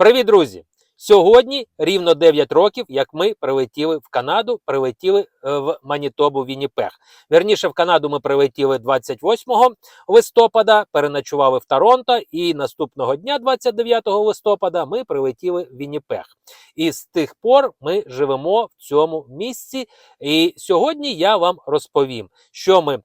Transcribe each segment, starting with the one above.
Привіт, друзі! Сьогодні рівно 9 років, як ми прилетіли в Канаду, прилетіли е, в Манітобу Вінніпех. Вірніше, в Канаду ми прилетіли 28 листопада, переночували в Торонто, і наступного дня, 29 листопада, ми прилетіли в Вінніпех. І з тих пор ми живемо в цьому місці. І сьогодні я вам розповім, що ми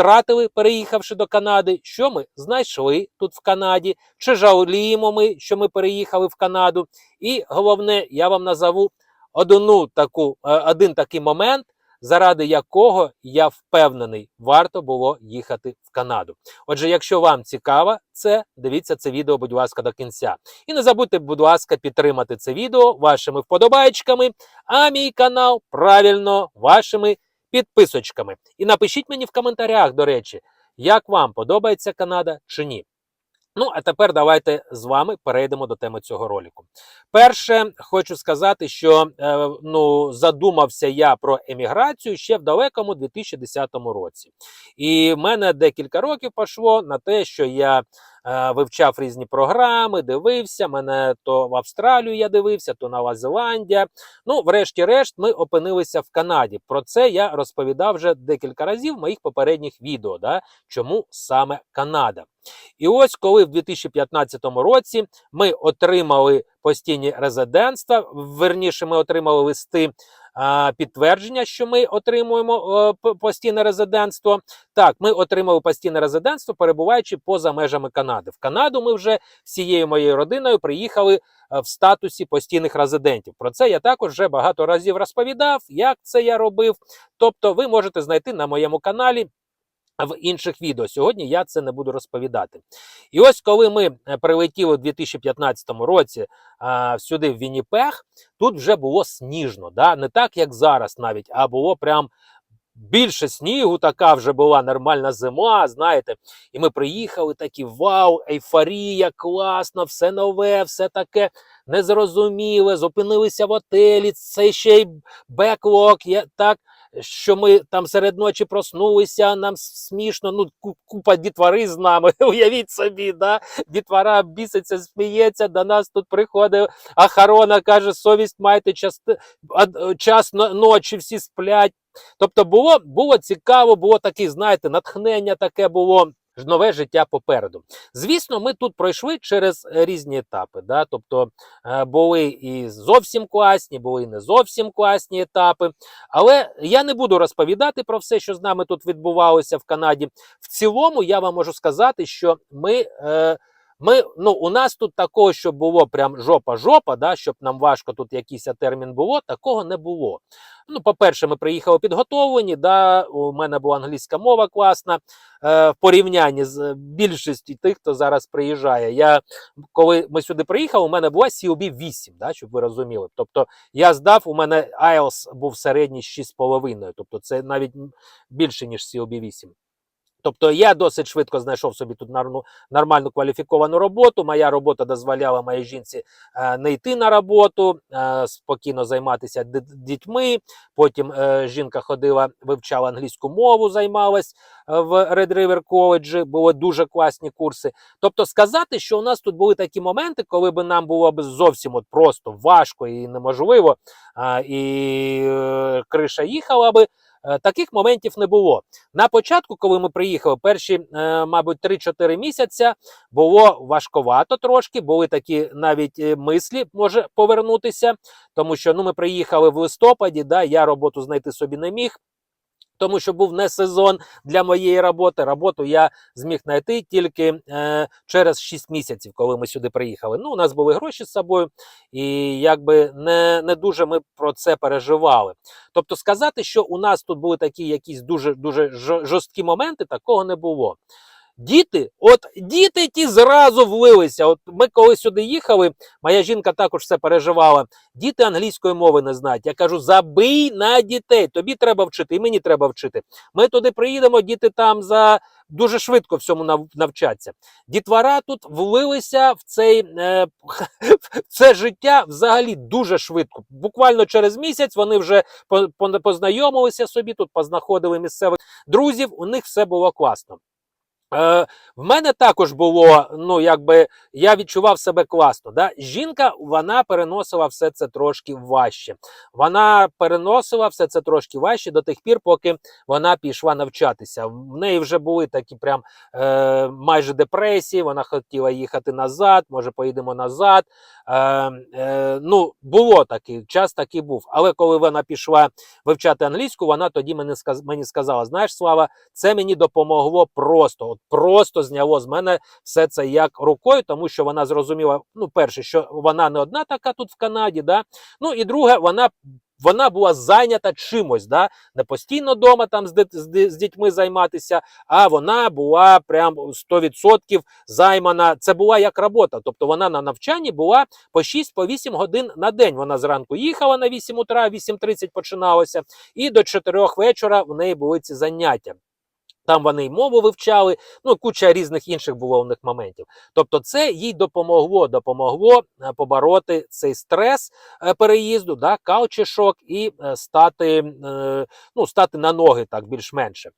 втратили, переїхавши до Канади, що ми знайшли тут в Канаді, чи жаліємо ми, що ми переїхали в Канаду. І головне, я вам назову одну таку, е, один такий момент, заради якого я впевнений, варто було їхати в Канаду. Отже, якщо вам цікаво це, дивіться це відео, будь ласка, до кінця. І не забудьте, будь ласка, підтримати це відео вашими вподобайчиками, а мій канал правильно вашими підписочками. І напишіть мені в коментарях, до речі, як вам подобається Канада чи ні. Ну, а тепер давайте з вами перейдемо до теми цього ролику. Перше, хочу сказати, що е, ну, задумався я про еміграцію ще в далекому 2010 році. І в мене декілька років пішло на те, що я вивчав різні програми, дивився. Мене то в Австралію я дивився, то Нова Зеландія. Ну, врешті-решт, ми опинилися в Канаді. Про це я розповідав вже декілька разів в моїх попередніх відео. Да? Чому саме Канада? І ось коли в 2015 році ми отримали постійні резидентства, верніше, ми отримали листи підтвердження, що ми отримуємо е, постійне резидентство. Так, ми отримали постійне резидентство, перебуваючи поза межами Канади. В Канаду ми вже всією моєю родиною приїхали е, в статусі постійних резидентів. Про це я також вже багато разів розповідав, як це я робив. Тобто, ви можете знайти на моєму каналі в інших відео. Сьогодні я це не буду розповідати. І ось коли ми е, прилетіли у 2015 році а, сюди в Вінніпех, тут вже було сніжно. Да? Не так, як зараз навіть, а було прям. Більше снігу, така вже була нормальна зима, знаєте. І ми приїхали такі: вау, ейфорія, класно, все нове, все таке незрозуміле. Зупинилися в отелі. Це ще й беклог. Я так що ми там серед ночі проснулися, нам смішно, ну ку- купа дітвори з нами. Уявіть собі, да? дітвора біситься, сміється, до нас тут приходить охорона, каже, совість майте, час, час ночі всі сплять. Тобто було, було цікаво, було таке, знаєте, натхнення таке було. Нове життя попереду. Звісно, ми тут пройшли через різні етапи. Да? Тобто е, були і зовсім класні, були і не зовсім класні етапи. Але я не буду розповідати про все, що з нами тут відбувалося в Канаді. В цілому, я вам можу сказати, що ми. Е, ми, ну, у нас тут такого, щоб було прям жопа-жопа, да, щоб нам важко тут якийсь термін було, такого не було. Ну, по-перше, ми приїхали підготовлені. Да, у мене була англійська мова класна е, в порівнянні з більшістю тих, хто зараз приїжджає. Я, коли ми сюди приїхали, у мене була COB 8, да, щоб ви розуміли. Тобто я здав, у мене IELTS був середній 6,5, тобто це навіть більше, ніж COB 8. Тобто я досить швидко знайшов собі тут нормальну, нормальну кваліфіковану роботу. Моя робота дозволяла моїй жінці е, не йти на роботу, е, спокійно займатися дітьми. Потім е, жінка ходила, вивчала англійську мову, займалась в Red River College, були дуже класні курси. Тобто сказати, що у нас тут були такі моменти, коли б нам було б зовсім от просто важко і неможливо, і криша їхала би. Е, Таких моментів не було. На початку, коли ми приїхали, перші, е, мабуть, 3-4 місяця було важковато трошки, були такі навіть е, мислі, може повернутися, тому що ну, ми приїхали в листопаді, да, я роботу знайти собі не міг. Тому що був не сезон для моєї роботи. Роботу я зміг знайти тільки е, через 6 місяців, коли ми сюди приїхали. Ну, у нас були гроші з собою, і якби не, не дуже ми про це переживали. Тобто, сказати, що у нас тут були такі якісь дуже дуже жо- жорсткі моменти, такого не було. Діти, от діти ті зразу влилися. От ми коли сюди їхали, моя жінка також все переживала. Діти англійської мови не знають. Я кажу: забий на дітей. Тобі треба вчити, і мені треба вчити. Ми туди приїдемо, діти там за дуже швидко всьому нав- навчаться. Дітвора тут влилися в цей е, в це життя взагалі дуже швидко. Буквально через місяць вони вже по- по- познайомилися собі тут, познаходили місцевих друзів. У них все було класно. Е, в мене також було, ну якби я відчував себе класно. Да? Жінка вона переносила все це трошки важче. Вона переносила все це трошки важче до тих пір, поки вона пішла навчатися. В неї вже були такі прям е, майже депресії. Вона хотіла їхати назад, може поїдемо назад. Е, е, ну, було такий, час такий був. Але коли вона пішла вивчати англійську, вона тоді мені сказала: знаєш, Слава, це мені допомогло просто. Просто зняло з мене все це як рукою, тому що вона зрозуміла, ну, перше, що вона не одна така тут в Канаді, да? ну і друге, вона. Вона була зайнята чимось, да? не постійно вдома там з, з, з дітьми займатися, а вона була прям 100% займана. Це була як робота. Тобто вона на навчанні була по 6-8 годин на день. Вона зранку їхала на 8 утра, 8.30 починалося, і до 4 вечора в неї були ці заняття. Там вони й мову вивчали, ну куча різних інших було у них моментів. Тобто, це їй допомогло, допомогло е, побороти цей стрес е, переїзду, да, каучішок і е, стати, ну, стати на ноги так більш-менше.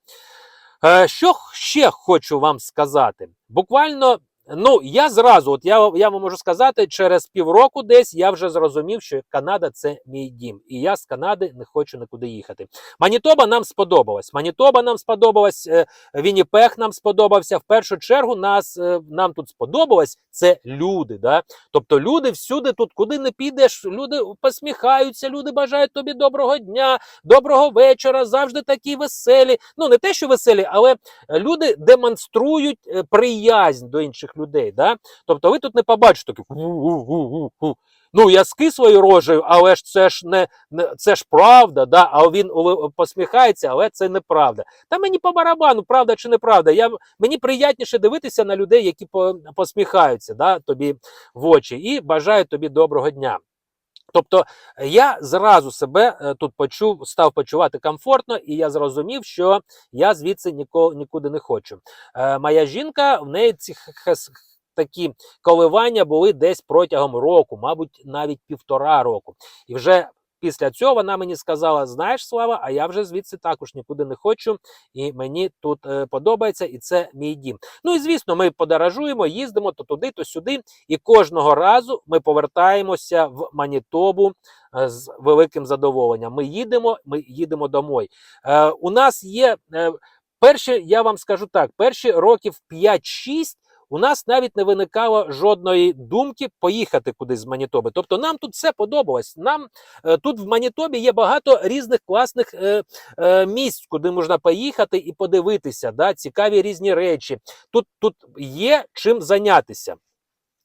Що ще хочу вам сказати? Буквально. Ну, я зразу, от я, я вам можу сказати, через півроку десь я вже зрозумів, що Канада це мій дім, і я з Канади не хочу нікуди їхати. Манітоба нам сподобалась. Манітоба нам сподобалась, е, Вінніпех нам сподобався. В першу чергу нас е, нам тут сподобалось це люди. Да? Тобто люди всюди тут, куди не підеш, люди посміхаються, люди бажають тобі доброго дня, доброго вечора, завжди такі веселі. Ну не те, що веселі, але люди демонструють е, приязнь до інших людей. Да? Тобто ви тут не побачите такі. Ну, я з кислою рожею, але ж це ж не, не це ж правда, да? а він посміхається, але це неправда. Та мені по барабану, правда чи неправда. Я, мені приятніше дивитися на людей, які по, посміхаються да, тобі в очі і бажають тобі доброго дня. Тобто е, я зразу себе е, тут почув, став почувати комфортно, і я зрозумів, що я звідси ніколи нікуди не хочу. Е, моя жінка, в неї ці такі коливання були десь протягом року, мабуть, навіть півтора року. І вже після цього вона мені сказала: знаєш, Слава, а я вже звідси також нікуди не хочу, і мені тут е, подобається, і це мій дім. Ну і звісно, ми подорожуємо, їздимо то туди, то сюди. І кожного разу ми повертаємося в Манітобу е, з великим задоволенням. Ми їдемо, ми їдемо домой. Е, у нас є е, перші, я вам скажу так, перші років 5-6 у нас навіть не виникало жодної думки поїхати кудись з Манітоби. Тобто нам тут все подобалось. Нам е, тут в Манітобі є багато різних класних е, е, місць, куди можна поїхати і подивитися. Да? Цікаві різні речі. Тут, тут є чим зайнятися.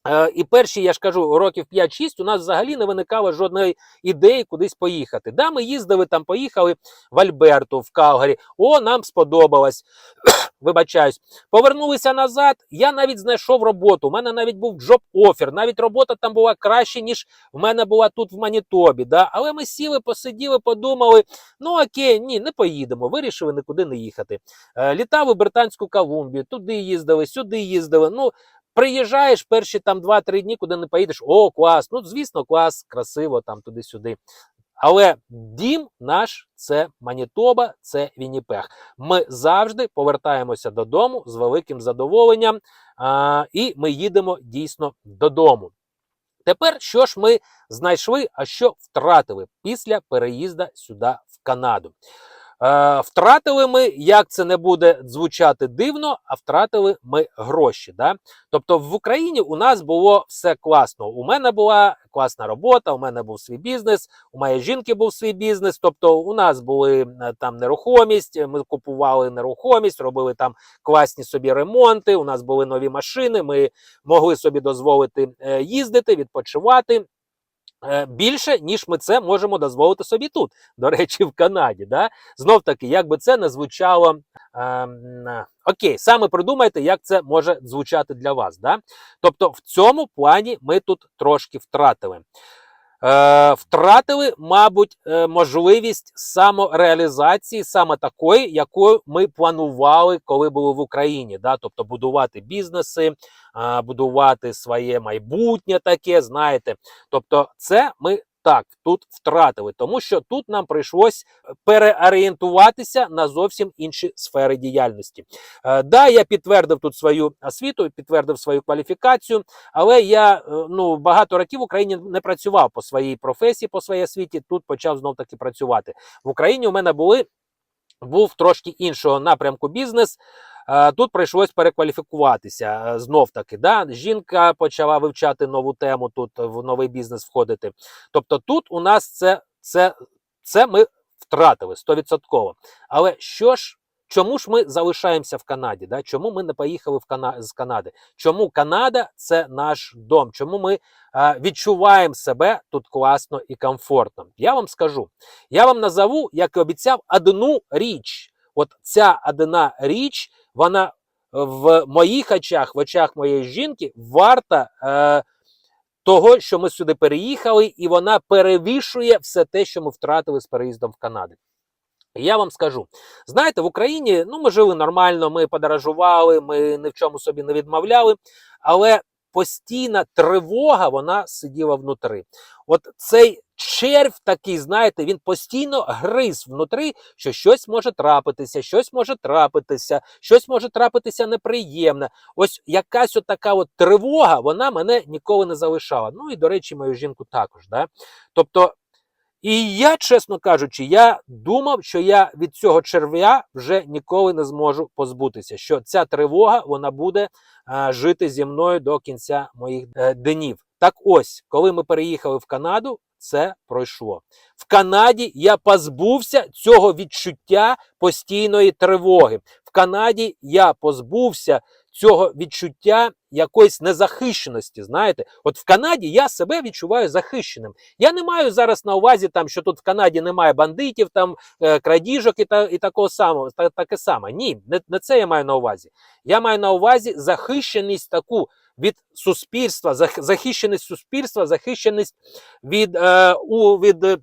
Е, І перші, я ж кажу, років 5-6 у нас взагалі не виникало жодної ідеї кудись поїхати. Да, ми їздили там, поїхали в Альберту, в Калгарі. О, нам сподобалось. Вибачаюсь, повернулися назад. Я навіть знайшов роботу. У мене навіть був джоб офер. Навіть робота там була краще, ніж в мене була тут в Манітобі. Да? Але ми сіли, посиділи, подумали: ну окей, ні, не поїдемо. Вирішили нікуди не їхати. Е, Літав у Британську Колумбію, туди їздили, сюди їздили. Ну, приїжджаєш перші там 2-3 дні, куди не поїдеш. О, клас! Ну, звісно, клас, красиво там туди-сюди. Але дім наш це Манітоба, це Вінніпех. Ми завжди повертаємося додому з великим задоволенням, а, і ми їдемо дійсно додому. Тепер що ж ми знайшли, а що втратили після переїзду сюди в Канаду? Е, втратили ми, як це не буде звучати дивно, а втратили ми гроші. Да? Тобто в Україні у нас було все класно. У мене була класна робота, у мене був свій бізнес, у моєї жінки був свій бізнес. Тобто, у нас були е, там нерухомість, ми купували нерухомість, робили там класні собі ремонти. У нас були нові машини. Ми могли собі дозволити е, їздити, відпочивати. Е, Більше, ніж ми це можемо дозволити собі тут, до речі, в Канаді. Да? Знов таки, як би це не звучало. Е, окей, саме придумайте, як це може звучати для вас. Да? Тобто, в цьому плані ми тут трошки втратили. Е, втратили, мабуть, е, можливість самореалізації, саме такої, якою ми планували, коли були в Україні. Да? Тобто будувати бізнеси, е, будувати своє майбутнє таке, знаєте. Тобто, це ми так, тут втратили, тому що тут нам прийшлось переорієнтуватися на зовсім інші сфери діяльності. Е, да, я підтвердив тут свою освіту, підтвердив свою кваліфікацію, але я е, ну багато років в Україні не працював по своїй професії, по своїй освіті. Тут почав знов таки працювати. В Україні у мене були був трошки іншого напрямку бізнес. Е, Тут прийшлось перекваліфікуватися е, знов таки. Да? Жінка почала вивчати нову тему, тут в новий бізнес входити. Тобто, тут у нас це, це, це ми втратили 100%. Але що ж, чому ж ми залишаємося в Канаді? Да? Чому ми не поїхали в Кана... з Канади? Чому Канада це наш дом? Чому ми е, відчуваємо себе тут класно і комфортно? Я вам скажу. Я вам назову, як і обіцяв, одну річ. От ця одна річ, вона в моїх очах, в очах моєї жінки, варта е, того, що ми сюди переїхали, і вона перевішує все те, що ми втратили з переїздом в Канаду. Я вам скажу, знаєте, в Україні ну, ми жили нормально, ми подорожували, ми ні в чому собі не відмовляли, але постійна тривога вона сиділа внутри. От цей червь такий, знаєте, він постійно гриз внутри, що щось може трапитися, щось може трапитися, щось може трапитися неприємне. Ось якась от така от тривога, вона мене ніколи не залишала. Ну і, до речі, мою жінку також. Да? Тобто, і я, чесно кажучи, я думав, що я від цього черв'я вже ніколи не зможу позбутися. Що ця тривога вона буде а, жити зі мною до кінця моїх е, днів. Так ось, коли ми переїхали в Канаду, це пройшло. В Канаді я позбувся цього відчуття постійної тривоги. В Канаді я позбувся цього відчуття якоїсь незахищеності. Знаєте, от в Канаді я себе відчуваю захищеним. Я не маю зараз на увазі, там, що тут в Канаді немає бандитів, там е, крадіжок і та і такого самого, та, таке саме. Ні, не, не це я маю на увазі. Я маю на увазі захищеність таку від суспільства, зах- захищеність суспільства, захищеність від, е, у, від е,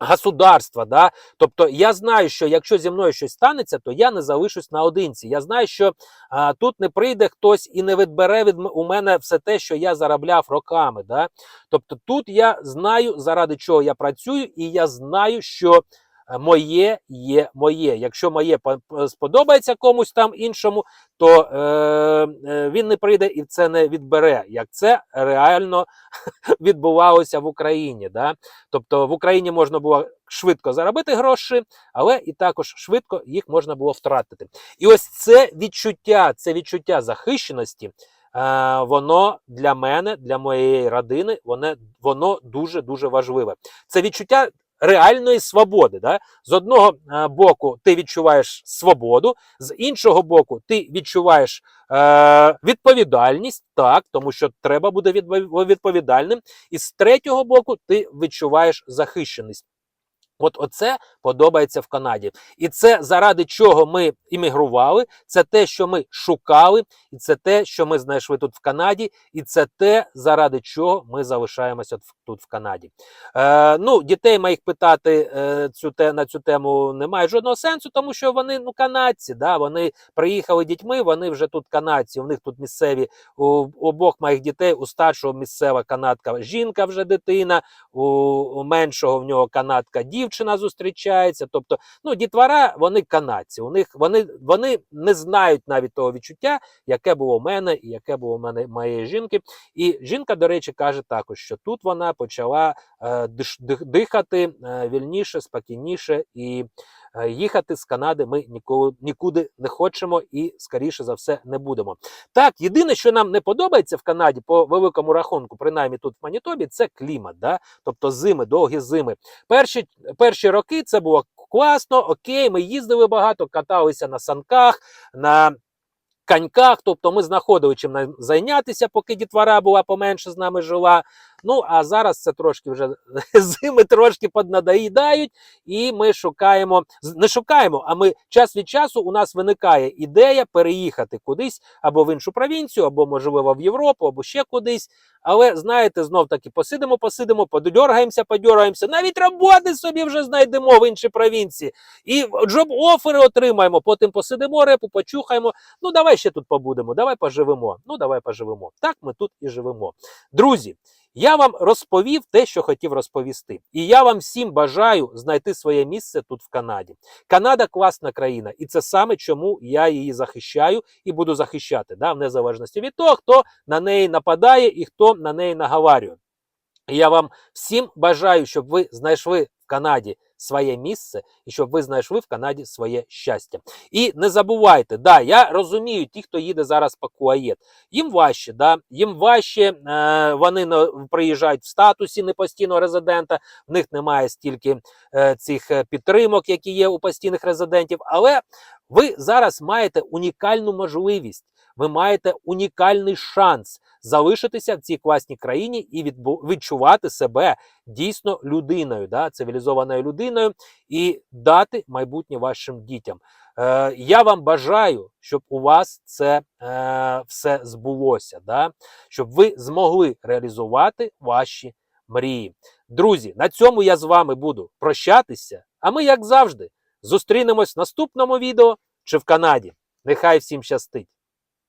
государства. Да? Тобто я знаю, що якщо зі мною щось станеться, то я не залишусь наодинці. Я знаю, що а, тут не прийде хтось і не відбере від у мене все те, що я заробляв роками. Да? Тобто тут я знаю, заради чого я працюю, і я знаю, що моє є моє. Якщо моє по- по- сподобається комусь там іншому, то е, е, він не прийде і це не відбере, як це реально відбувалося в Україні. Да? Тобто в Україні можна було швидко заробити гроші, але і також швидко їх можна було втратити. І ось це відчуття, це відчуття захищеності. е, Воно для мене, для моєї родини, воно, воно дуже дуже важливе. Це відчуття реальної свободи. Да? З одного е, боку, ти відчуваєш свободу, з іншого боку, ти відчуваєш е, відповідальність, так, тому що треба буде відповідальним. І з третього боку, ти відчуваєш захищеність. От оце подобається в Канаді. І це заради чого ми іммігрували, це те, що ми шукали, і це те, що ми знайшли тут в Канаді, і це те, заради чого ми залишаємося тут в Канаді. Е, ну, дітей моїх питати е, цю те, на цю тему немає жодного сенсу, тому що вони ну, канадці, да, вони приїхали дітьми, вони вже тут канадці, у них тут місцеві, у обох моїх дітей, у старшого місцева канадка жінка вже дитина, у, у меншого в нього канадка дівчина зустрічається. Тобто, ну, дітвора, вони канадці. У них вони, вони не знають навіть того відчуття, яке було в мене і яке було в мене моєї жінки. І жінка, до речі, каже також, що тут вона почала е, дих- дихати е, вільніше, спокійніше і їхати з Канади ми ніколи нікуди не хочемо і, скоріше за все, не будемо. Так, єдине, що нам не подобається в Канаді по великому рахунку, принаймні тут в Манітобі, це клімат, да? тобто зими, довгі зими. Перші, перші роки це було класно, окей, ми їздили багато, каталися на санках, на коньках, тобто ми знаходили чим зайнятися, поки дітвора була поменше з нами жила. Ну а зараз це трошки вже зими трошки поднадоїдають, і ми шукаємо, не шукаємо, а ми час від часу у нас виникає ідея переїхати кудись або в іншу провінцію, або можливо в Європу, або ще кудись. Але знаєте, знов таки посидимо, посидимо, подергаємося, подергаємося. Навіть роботи собі вже знайдемо в іншій провінції. І джоб-офери отримаємо. Потім посидимо репу, почухаємо. Ну давай ще тут побудемо, давай поживемо. Ну давай поживемо. Так ми тут і живемо. Друзі, Я вам розповів те, що хотів розповісти. І я вам всім бажаю знайти своє місце тут в Канаді. Канада класна країна, і це саме чому я її захищаю і буду захищати, да, в незалежності від того, хто на неї нападає і хто на неї наговарює. Я вам всім бажаю, щоб ви знайшли в Канаді своє місце і щоб ви знайшли в Канаді своє щастя. І не забувайте, да, я розумію, ті, хто їде зараз по Куаєт, їм важче, да, їм важче, е, вони на- приїжджають в статусі непостійного резидента, в них немає стільки е, цих е, підтримок, які є у постійних резидентів. Але ви зараз маєте унікальну можливість, ви маєте унікальний шанс залишитися в цій класній країні і відчувати себе дійсно людиною, да, цивілізованою людиною, і дати майбутнє вашим дітям. Е, я вам бажаю, щоб у вас це е, все збулося, да? щоб ви змогли реалізувати ваші мрії. Друзі, на цьому я з вами буду прощатися. А ми, як завжди, зустрінемось в наступному відео чи в Канаді. Нехай всім щастить!